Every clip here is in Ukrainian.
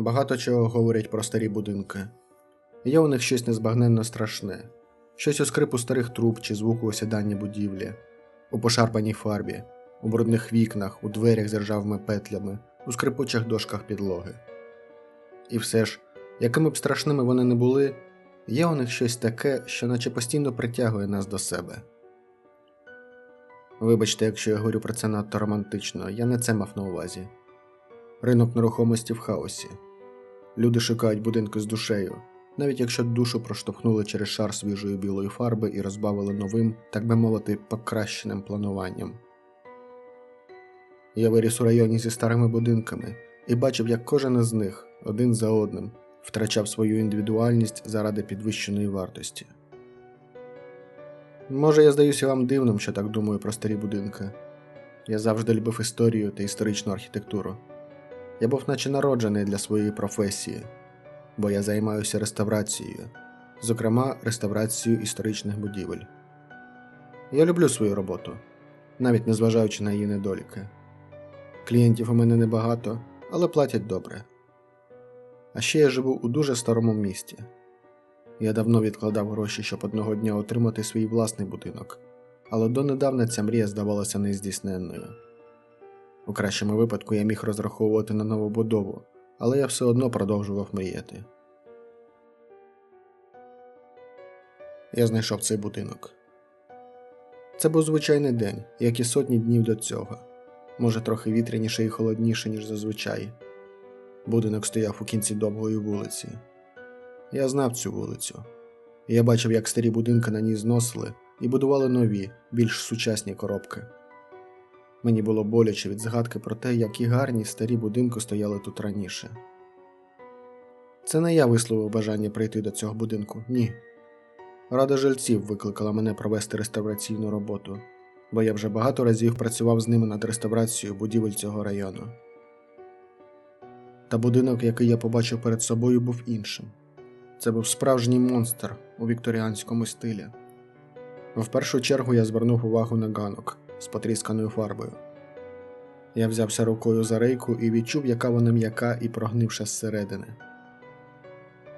Багато чого говорять про старі будинки. Є у них щось незбагненно страшне, щось у скрипу старих труб чи звуку осідання будівлі, у пошарпаній фарбі, у брудних вікнах, у дверях з ржавими петлями, у скрипучих дошках підлоги. І все ж, якими б страшними вони не були, є у них щось таке, що наче постійно притягує нас до себе. Вибачте, якщо я говорю про це надто романтично, я не це мав на увазі. Ринок нерухомості в хаосі. Люди шукають будинки з душею, навіть якщо душу проштовхнули через шар свіжої білої фарби і розбавили новим, так би мовити, покращеним плануванням. Я виріс у районі зі старими будинками і бачив, як кожен із них один за одним втрачав свою індивідуальність заради підвищеної вартості. Може, я здаюся вам дивним, що так думаю про старі будинки. Я завжди любив історію та історичну архітектуру. Я був наче народжений для своєї професії, бо я займаюся реставрацією, зокрема реставрацією історичних будівель. Я люблю свою роботу, навіть незважаючи на її недоліки. Клієнтів у мене небагато, але платять добре. А ще я живу у дуже старому місті. Я давно відкладав гроші, щоб одного дня отримати свій власний будинок, але донедавна ця мрія здавалася нездійсненною. У кращому випадку я міг розраховувати на новобудову, але я все одно продовжував мріяти. Я знайшов цей будинок. Це був звичайний день, як і сотні днів до цього, може трохи вітряніше і холодніше, ніж зазвичай. Будинок стояв у кінці довгої вулиці. Я знав цю вулицю. Я бачив, як старі будинки на ній зносили і будували нові, більш сучасні коробки. Мені було боляче від згадки про те, які гарні старі будинки стояли тут раніше. Це не я висловив бажання прийти до цього будинку, ні. Рада жильців викликала мене провести реставраційну роботу, бо я вже багато разів працював з ними над реставрацією будівель цього району. Та будинок, який я побачив перед собою, був іншим. Це був справжній монстр у вікторіанському стилі. В першу чергу я звернув увагу на ганок з потрісканою фарбою. Я взявся рукою за рейку і відчув, яка вона м'яка і прогнивша зсередини.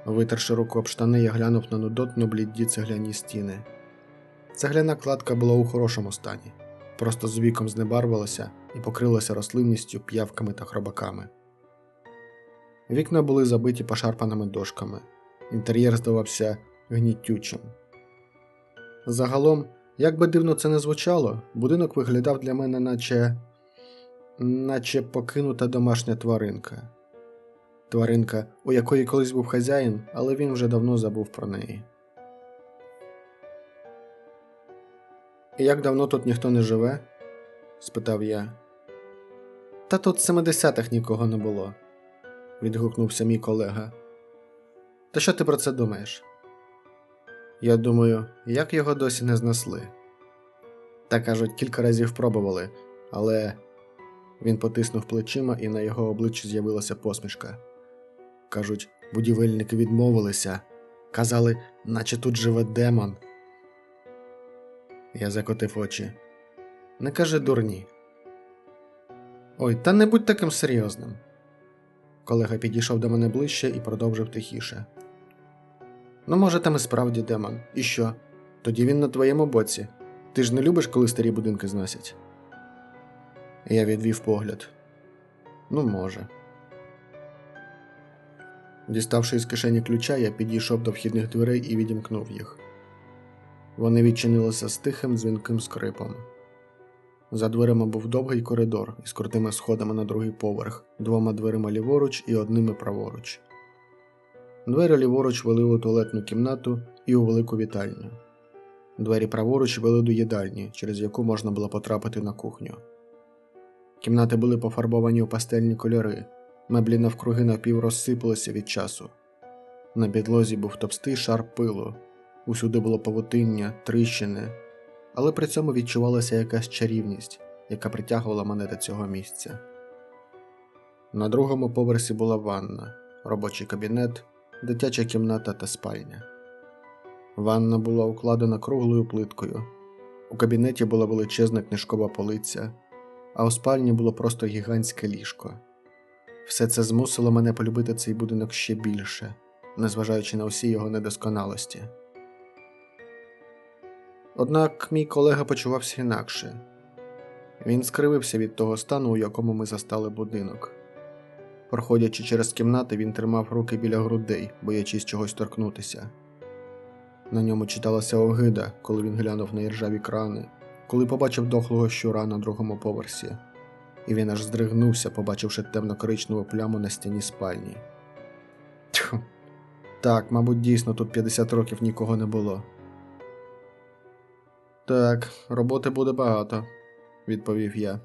Витерши руку об штани, я глянув на нудотно блідді цегляні стіни. Цегляна кладка була у хорошому стані, просто з віком знебарвилася і покрилася рослинністю, п'явками та хробаками. Вікна були забиті пошарпаними дошками, інтер'єр здавався гнітючим. Загалом, як би дивно це не звучало, будинок виглядав для мене, наче наче покинута домашня тваринка. Тваринка, у якої колись був хазяїн, але він вже давно забув про неї. І як давно тут ніхто не живе? спитав я. Та тут в 70-х нікого не було, відгукнувся мій колега. Та що ти про це думаєш? Я думаю, як його досі не знесли. Та кажуть, кілька разів пробували, але він потиснув плечима, і на його обличчі з'явилася посмішка. Кажуть, будівельники відмовилися, казали, наче тут живе демон. Я закотив очі. Не каже дурні. Ой, та не будь таким серйозним. Колега підійшов до мене ближче і продовжив тихіше. Ну, може, там і справді демон. І що? Тоді він на твоєму боці. Ти ж не любиш, коли старі будинки зносять? Я відвів погляд. Ну, може. Діставши із кишені ключа, я підійшов до вхідних дверей і відімкнув їх. Вони відчинилися з тихим дзвінким скрипом. За дверима був довгий коридор із крутими сходами на другий поверх, двома дверима ліворуч і одними праворуч. Двері ліворуч вели у туалетну кімнату і у велику вітальню. Двері праворуч вели до їдальні, через яку можна було потрапити на кухню. Кімнати були пофарбовані у пастельні кольори, меблі навкруги напів розсипалися від часу. На підлозі був товстий шар пилу, усюди було павутиння, тріщини, але при цьому відчувалася якась чарівність, яка притягувала мене до цього місця. На другому поверсі була ванна, робочий кабінет, дитяча кімната та спальня. Ванна була укладена круглою плиткою. У кабінеті була величезна книжкова полиця, а у спальні було просто гігантське ліжко. Все це змусило мене полюбити цей будинок ще більше, незважаючи на усі його недосконалості. Однак мій колега почувався інакше. Він скривився від того стану, у якому ми застали будинок. Проходячи через кімнати, він тримав руки біля грудей, боячись чогось торкнутися. На ньому читалася огида, коли він глянув на іржаві крани, коли побачив дохлого щура на другому поверсі, і він аж здригнувся, побачивши темно-коричневу пляму на стіні спальні. Тьху. Так, мабуть, дійсно тут 50 років нікого не було. Так, роботи буде багато, відповів я.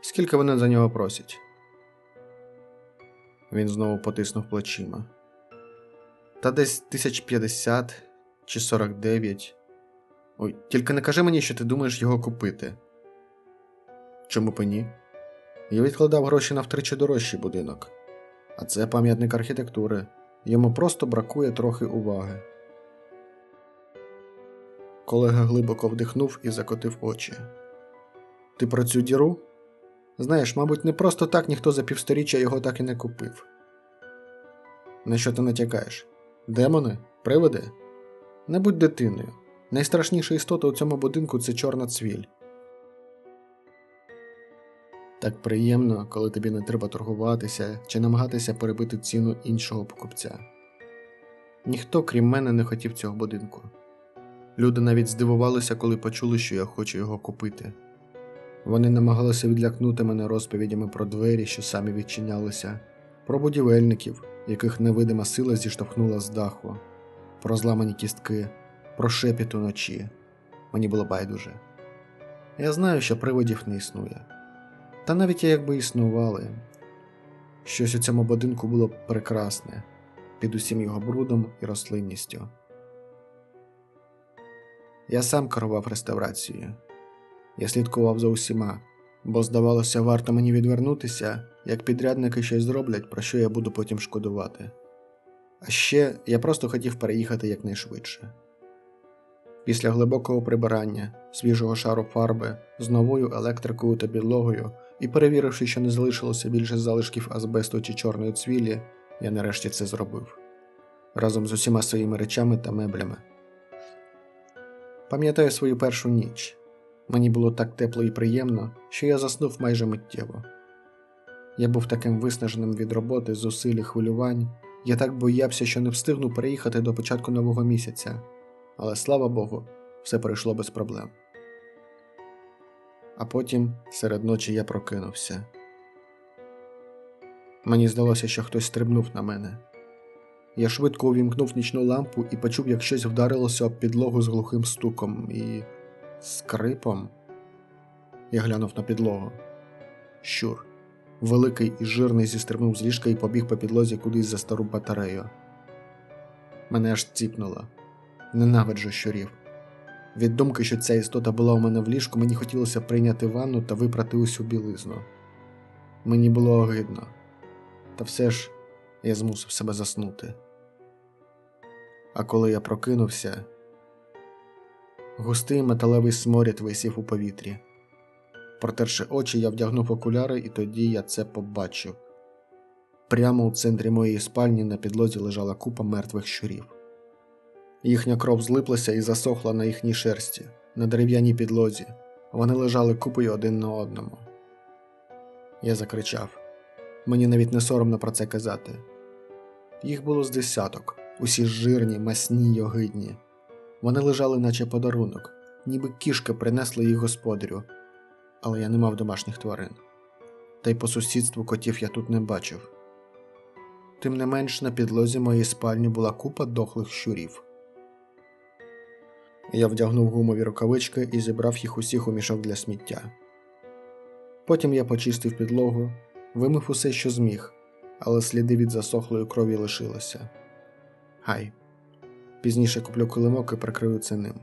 Скільки вони за нього просять? Він знову потиснув плечима. Та десь тисяч п'ятдесят чи сорок дев'ять. Ой, тільки не кажи мені, що ти думаєш його купити. Чому б ні? Я відкладав гроші на втричі дорожчий будинок, а це пам'ятник архітектури. Йому просто бракує трохи уваги. Колега глибоко вдихнув і закотив очі. Ти про цю діру? Знаєш, мабуть, не просто так ніхто за півсторіччя його так і не купив. На що ти натякаєш? Демони? Привиди? Не будь дитиною. Найстрашніша істота у цьому будинку це чорна цвіль. Так приємно, коли тобі не треба торгуватися чи намагатися перебити ціну іншого покупця. Ніхто, крім мене, не хотів цього будинку. Люди навіть здивувалися, коли почули, що я хочу його купити. Вони намагалися відлякнути мене розповідями про двері, що самі відчинялися, про будівельників, яких невидима сила зіштовхнула з даху, про зламані кістки, про шепіт уночі. Мені було байдуже. Я знаю, що приводів не існує. Та навіть якби існували, щось у цьому будинку було прекрасне під усім його брудом і рослинністю. Я сам керував реставрацією. Я слідкував за усіма, бо, здавалося, варто мені відвернутися, як підрядники щось зроблять, про що я буду потім шкодувати. А ще я просто хотів переїхати якнайшвидше. Після глибокого прибирання, свіжого шару фарби, з новою електрикою та підлогою і перевіривши, що не залишилося більше залишків азбесту чи чорної цвілі, я нарешті це зробив разом з усіма своїми речами та меблями. Пам'ятаю свою першу ніч. Мені було так тепло і приємно, що я заснув майже миттєво. Я був таким виснаженим від роботи, зусиль і хвилювань. Я так боявся, що не встигну переїхати до початку нового місяця, але слава Богу, все пройшло без проблем. А потім серед ночі я прокинувся. Мені здалося, що хтось стрибнув на мене. Я швидко увімкнув нічну лампу і почув, як щось вдарилося об підлогу з глухим стуком і скрипом. Я глянув на підлогу. Щур, великий і жирний, зістрибнув з ліжка і побіг по підлозі кудись за стару батарею. Мене аж ціпнуло. Ненавиджу щурів. Від думки, що ця істота була у мене в ліжку, мені хотілося прийняти ванну та випрати усю білизну. Мені було огидно, та все ж я змусив себе заснути. А коли я прокинувся, густий металевий сморід висів у повітрі. Протерши очі, я вдягнув окуляри, і тоді я це побачив. Прямо у центрі моєї спальні на підлозі лежала купа мертвих щурів. Їхня кров злиплася і засохла на їхній шерсті, на дерев'яній підлозі. Вони лежали купою один на одному. Я закричав мені навіть не соромно про це казати. Їх було з десяток, усі жирні, масні й огидні. Вони лежали, наче подарунок, ніби кішка принесла їх господарю, але я не мав домашніх тварин. Та й по сусідству котів я тут не бачив. Тим не менш на підлозі моєї спальні була купа дохлих щурів. Я вдягнув гумові рукавички і зібрав їх усіх у мішок для сміття. Потім я почистив підлогу, вимив усе, що зміг, але сліди від засохлої крові лишилися. Гай. Пізніше куплю килимок і прикрию це ним.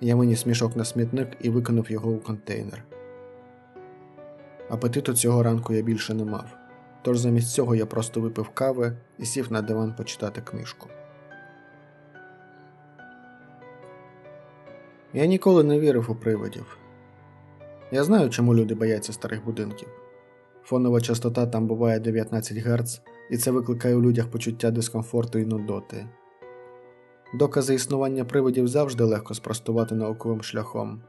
Я виніс мішок на смітник і викинув його у контейнер. Апетиту цього ранку я більше не мав, тож замість цього я просто випив кави і сів на диван почитати книжку. Я ніколи не вірив у привидів. Я знаю, чому люди бояться старих будинків. Фонова частота там буває 19 Гц, і це викликає у людях почуття дискомфорту і нудоти. Докази існування привидів завжди легко спростувати науковим шляхом.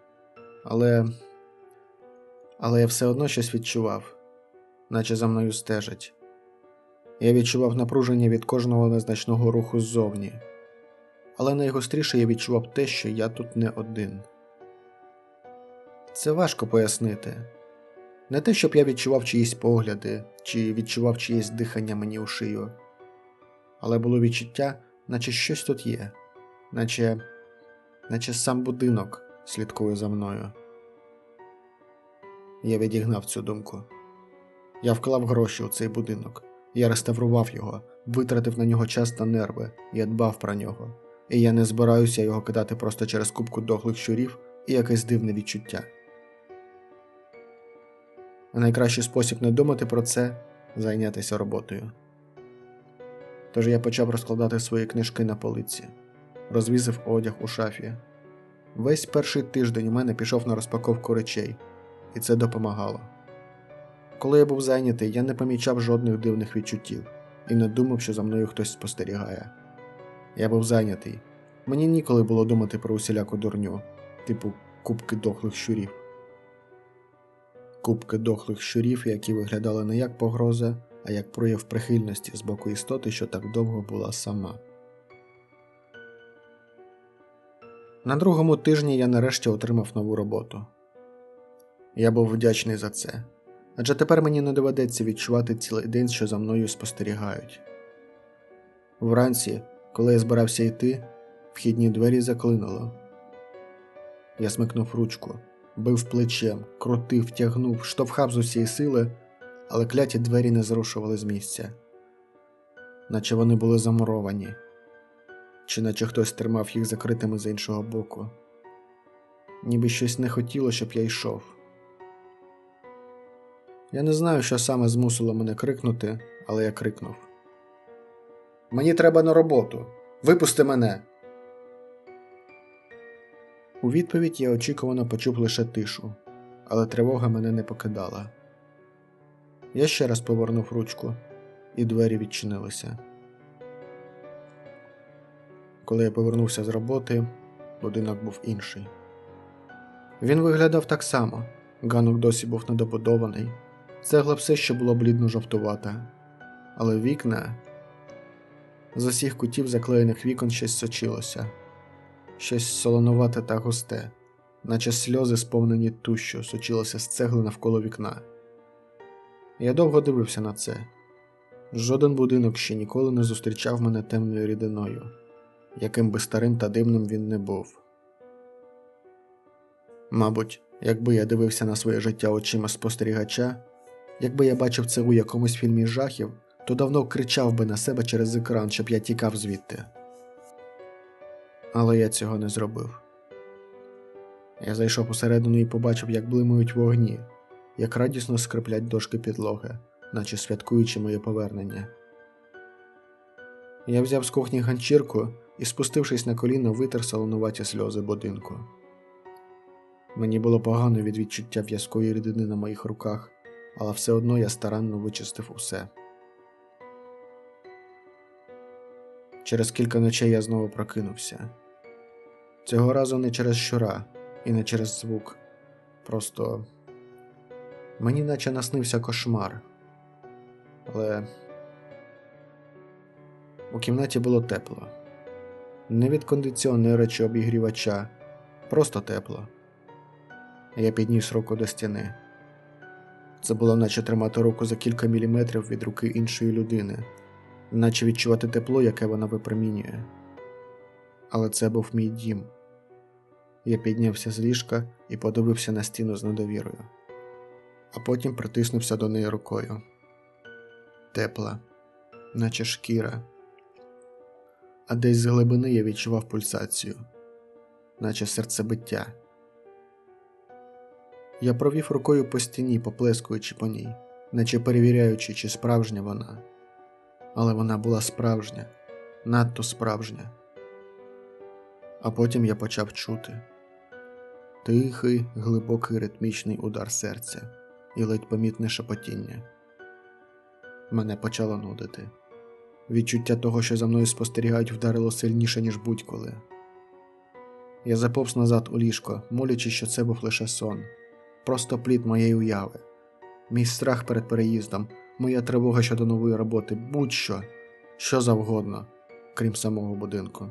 Але. Але я все одно щось відчував, наче за мною стежать. Я відчував напруження від кожного незначного руху ззовні, але найгостріше я відчував те, що я тут не один. Це важко пояснити. Не те, щоб я відчував чиїсь погляди чи відчував чиєсь дихання мені у шию, але було відчуття, наче щось тут є, наче, наче сам будинок слідкує за мною. Я відігнав цю думку. Я вклав гроші у цей будинок, я реставрував його, витратив на нього час та нерви, я дбав про нього, і я не збираюся його кидати просто через кубку дохлих щурів і якесь дивне відчуття. Найкращий спосіб не думати про це зайнятися роботою. Тож я почав розкладати свої книжки на полиці, розвізив одяг у шафі. Весь перший тиждень у мене пішов на розпаковку речей, і це допомагало. Коли я був зайнятий, я не помічав жодних дивних відчуттів і не думав, що за мною хтось спостерігає. Я був зайнятий. Мені ніколи було думати про усіляку дурню, типу кубки дохлих щурів. Кубки дохлих щурів, які виглядали не як погроза, а як прояв прихильності з боку істоти, що так довго була сама. На другому тижні я нарешті отримав нову роботу. Я був вдячний за це, адже тепер мені не доведеться відчувати цілий день, що за мною спостерігають. Вранці, коли я збирався йти, вхідні двері заклинуло. Я смикнув ручку, бив плечем, крутив, тягнув, штовхав з усієї сили, але кляті двері не зрушували з місця, наче вони були замуровані, чи наче хтось тримав їх закритими з іншого боку. Ніби щось не хотіло, щоб я йшов. Я не знаю, що саме змусило мене крикнути, але я крикнув. Мені треба на роботу. Випусти мене. У відповідь я очікувано почув лише тишу, але тривога мене не покидала. Я ще раз повернув ручку, і двері відчинилися. Коли я повернувся з роботи, будинок був інший. Він виглядав так само. Ганок досі був недобудований. Цегла все ще було блідно жовтувата, але вікна з усіх кутів заклеєних вікон щось сочилося, щось солонувате та густе, наче сльози сповнені ту, що сочилося з цегли навколо вікна. Я довго дивився на це. Жоден будинок ще ніколи не зустрічав мене темною рідиною, яким би старим та дивним він не був. Мабуть, якби я дивився на своє життя очима спостерігача, якби я бачив це у якомусь фільмі жахів, то давно кричав би на себе через екран, щоб я тікав звідти. Але я цього не зробив. Я зайшов усередину і побачив, як блимають вогні, як радісно скриплять дошки підлоги, наче святкуючи моє повернення. Я взяв з кухні ганчірку і, спустившись на коліно, витер солонуваті сльози будинку. Мені було погано від відчуття в'язкої рідини на моїх руках, але все одно я старанно вичистив усе. Через кілька ночей я знову прокинувся. Цього разу не через щура і не через звук. Просто мені наче наснився кошмар. Але у кімнаті було тепло. Не від кондиціонера чи обігрівача, просто тепло. Я підніс руку до стіни. Це було наче тримати руку за кілька міліметрів від руки іншої людини, наче відчувати тепло, яке вона випромінює. Але це був мій дім. Я піднявся з ліжка і подивився на стіну з недовірою, а потім притиснувся до неї рукою. Тепла, наче шкіра. А десь з глибини я відчував пульсацію, наче серцебиття. Я провів рукою по стіні, поплескуючи по ній, наче перевіряючи, чи справжня вона. Але вона була справжня, надто справжня. А потім я почав чути тихий, глибокий ритмічний удар серця, і ледь помітне шепотіння. Мене почало нудити. Відчуття того, що за мною спостерігають, вдарило сильніше, ніж будь-коли. Я заповз назад у ліжко, молячи, що це був лише сон, просто плід моєї уяви, мій страх перед переїздом, моя тривога щодо нової роботи, будь-що, що завгодно, крім самого будинку.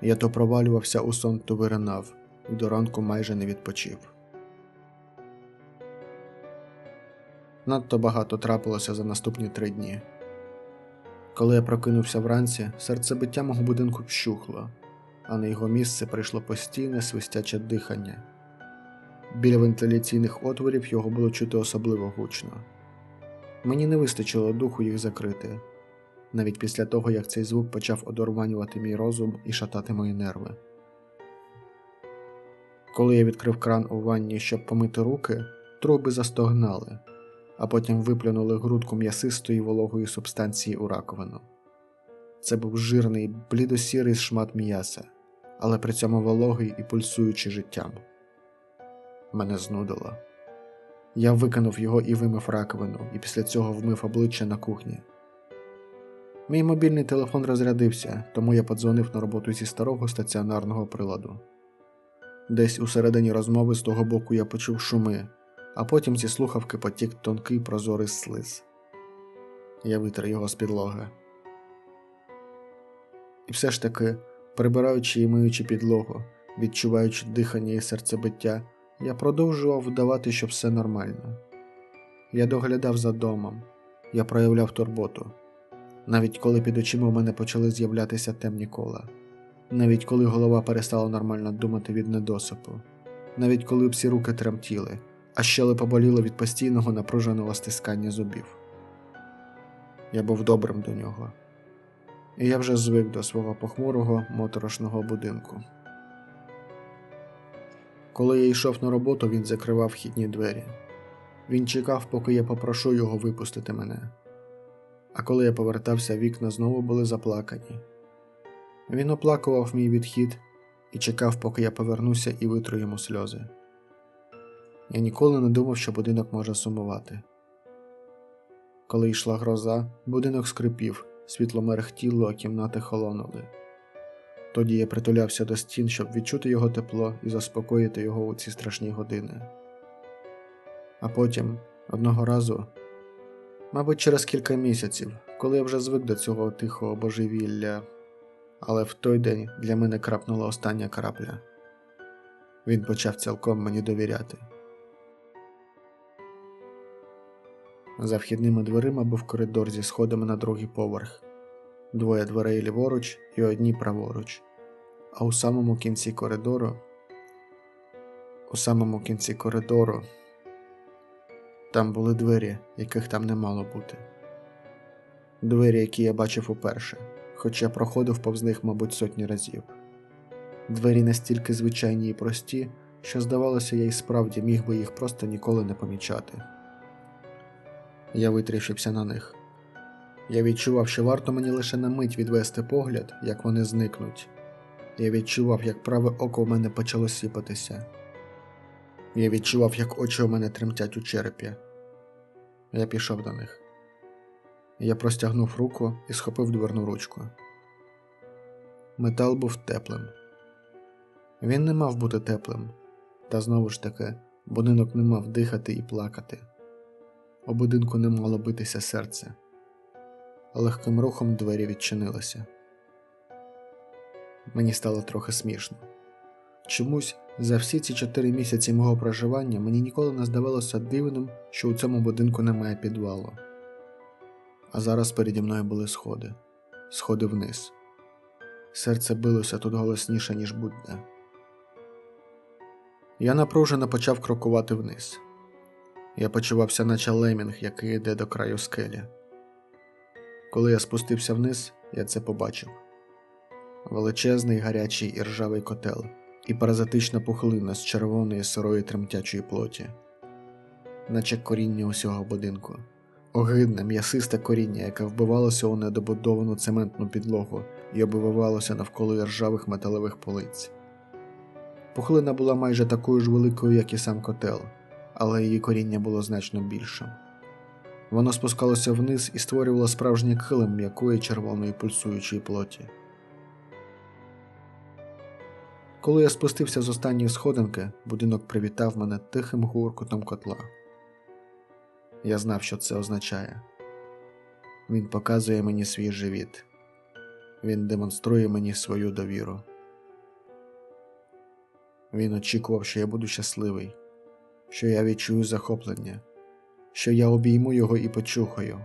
Я то провалювався у сон, то виринав, і до ранку майже не відпочив. Надто багато трапилося за наступні три дні. Коли я прокинувся вранці, серцебиття мого будинку вщухло, а на його місце прийшло постійне свистяче дихання. Біля вентиляційних отворів його було чути особливо гучно. Мені не вистачило духу їх закрити, навіть після того, як цей звук почав одорванювати мій розум і шатати мої нерви. Коли я відкрив кран у ванні, щоб помити руки, труби застогнали, а потім виплюнули грудку м'ясистої вологої субстанції у раковину. Це був жирний, блідосірий шмат м'яса, але при цьому вологий і пульсуючий життям. Мене знудило. Я викинув його і вимив раковину, і після цього вмив обличчя на кухні. Мій мобільний телефон розрядився, тому я подзвонив на роботу зі старого стаціонарного приладу. Десь у середині розмови з того боку я почув шуми, а потім зі слухавки потік тонкий прозорий слиз. Я витер його з підлоги. І все ж таки, прибираючи і миючи підлогу, відчуваючи дихання і серцебиття, я продовжував вдавати, що все нормально. Я доглядав за домом, я проявляв турботу, навіть коли під очима у мене почали з'являтися темні кола, навіть коли голова перестала нормально думати від недосипу, навіть коли всі руки тремтіли, а щелепа боліла від постійного напруженого стискання зубів. Я був добрим до нього, і я вже звик до свого похмурого моторошного будинку. Коли я йшов на роботу, він закривав вхідні двері. Він чекав, поки я попрошу його випустити мене. А коли я повертався, вікна знову були заплакані. Він оплакував мій відхід і чекав, поки я повернуся і витру йому сльози. Я ніколи не думав, що будинок може сумувати. Коли йшла гроза, будинок скрипів, світло мерехтіло, а кімнати холонули. Тоді я притулявся до стін, щоб відчути його тепло і заспокоїти його у ці страшні години. А потім, одного разу, мабуть, через кілька місяців, коли я вже звик до цього тихого божевілля, але в той день для мене крапнула остання крапля. Він почав цілком мені довіряти. За вхідними дверима був коридор зі сходами на другий поверх, двоє дверей ліворуч і одні праворуч. А у самому кінці коридору, у самому кінці коридору, там були двері, яких там не мало бути. Двері, які я бачив уперше, хоча проходив повз них, мабуть, сотні разів. Двері настільки звичайні і прості, що, здавалося, я і справді міг би їх просто ніколи не помічати. Я витріщився на них. Я відчував, що варто мені лише на мить відвести погляд, як вони зникнуть. Я відчував, як праве око в мене почало сіпатися. Я відчував, як очі у мене тремтять у черепі. Я пішов до них. Я простягнув руку і схопив дверну ручку. Метал був теплим. Він не мав бути теплим, та знову ж таки, будинок не мав дихати і плакати. У будинку не мало битися серце. Легким рухом двері відчинилися. Мені стало трохи смішно. Чомусь за всі ці чотири місяці мого проживання мені ніколи не здавалося дивним, що у цьому будинку немає підвалу. А зараз переді мною були сходи, сходи вниз. Серце билося тут голосніше, ніж будь-де. Я напружено почав крокувати вниз. Я почувався, наче лемінг, який йде до краю скелі. Коли я спустився вниз, я це побачив величезний гарячий і ржавий котел і паразитична пухлина з червоної сирої тремтячої плоті, наче коріння усього будинку, огидне м'ясисте коріння, яке вбивалося у недобудовану цементну підлогу і обвивалося навколо ржавих металевих полиць. Пухлина була майже такою ж великою, як і сам котел, але її коріння було значно більшим. Воно спускалося вниз і створювало справжній килим м'якої червоної пульсуючої плоті. Коли я спустився з останньої сходинки, будинок привітав мене тихим гуркотом котла. Я знав, що це означає. Він показує мені свій живіт. Він демонструє мені свою довіру. Він очікував, що я буду щасливий, що я відчую захоплення, що я обійму його і почухаю.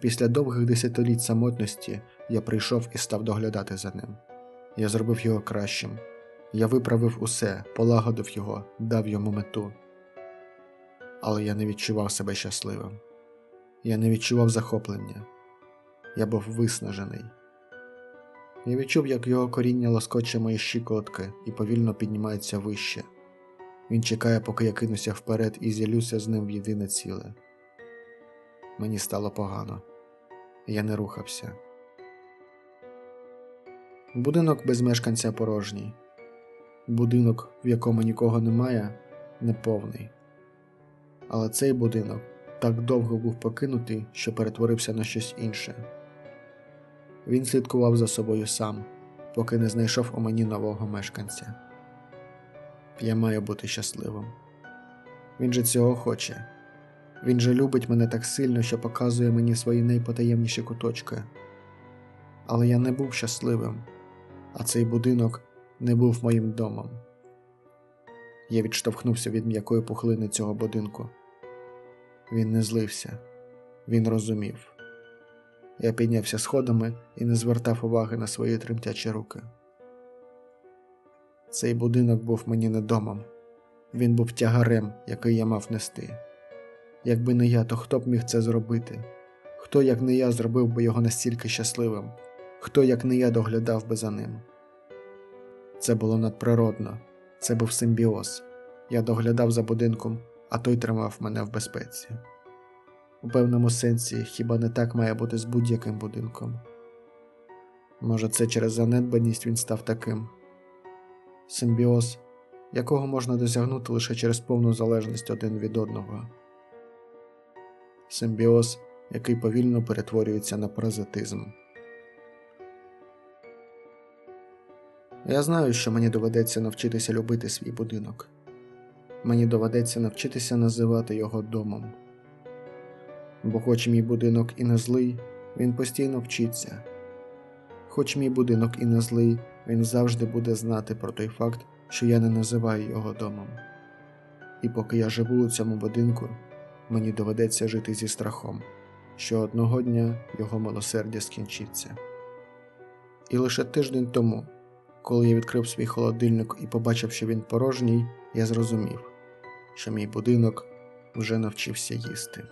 Після довгих десятиліть самотності я прийшов і став доглядати за ним. Я зробив його кращим. Я виправив усе, полагодив його, дав йому мету. Але я не відчував себе щасливим. Я не відчував захоплення. Я був виснажений. Я відчув, як його коріння лоскоче мої щиколотки і повільно піднімається вище. Він чекає, поки я кинуся вперед і зілюся з ним в єдине ціле. Мені стало погано. Я не рухався. Будинок без мешканця порожній. Будинок, в якому нікого немає, неповний. Але цей будинок так довго був покинутий, що перетворився на щось інше. Він слідкував за собою сам, поки не знайшов у мені нового мешканця. Я маю бути щасливим. Він же цього хоче. Він же любить мене так сильно, що показує мені свої найпотаємніші куточки. Але я не був щасливим, а цей будинок не був моїм домом. Я відштовхнувся від м'якої пухлини цього будинку. Він не злився, він розумів. Я піднявся сходами і не звертав уваги на свої тремтячі руки. Цей будинок був мені не домом, він був тягарем, який я мав нести. Якби не я, то хто б міг це зробити? Хто, як не я, зробив би його настільки щасливим? Хто, як не я, доглядав би за ним? Це було надприродно, це був симбіоз. Я доглядав за будинком, а той тримав мене в безпеці. У певному сенсі хіба не так має бути з будь-яким будинком? Може, це через занедбаність він став таким симбіоз, якого можна досягнути лише через повну залежність один від одного. Симбіоз, який повільно перетворюється на паразитизм. Я знаю, що мені доведеться навчитися любити свій будинок. Мені доведеться навчитися називати його домом. Бо, хоч мій будинок і не злий, він постійно вчиться. Хоч мій будинок і не злий, він завжди буде знати про той факт, що я не називаю його домом. І поки я живу у цьому будинку, мені доведеться жити зі страхом, що одного дня його милосердя скінчиться. І лише тиждень тому, коли я відкрив свій холодильник і побачив, що він порожній, я зрозумів, що мій будинок вже навчився їсти.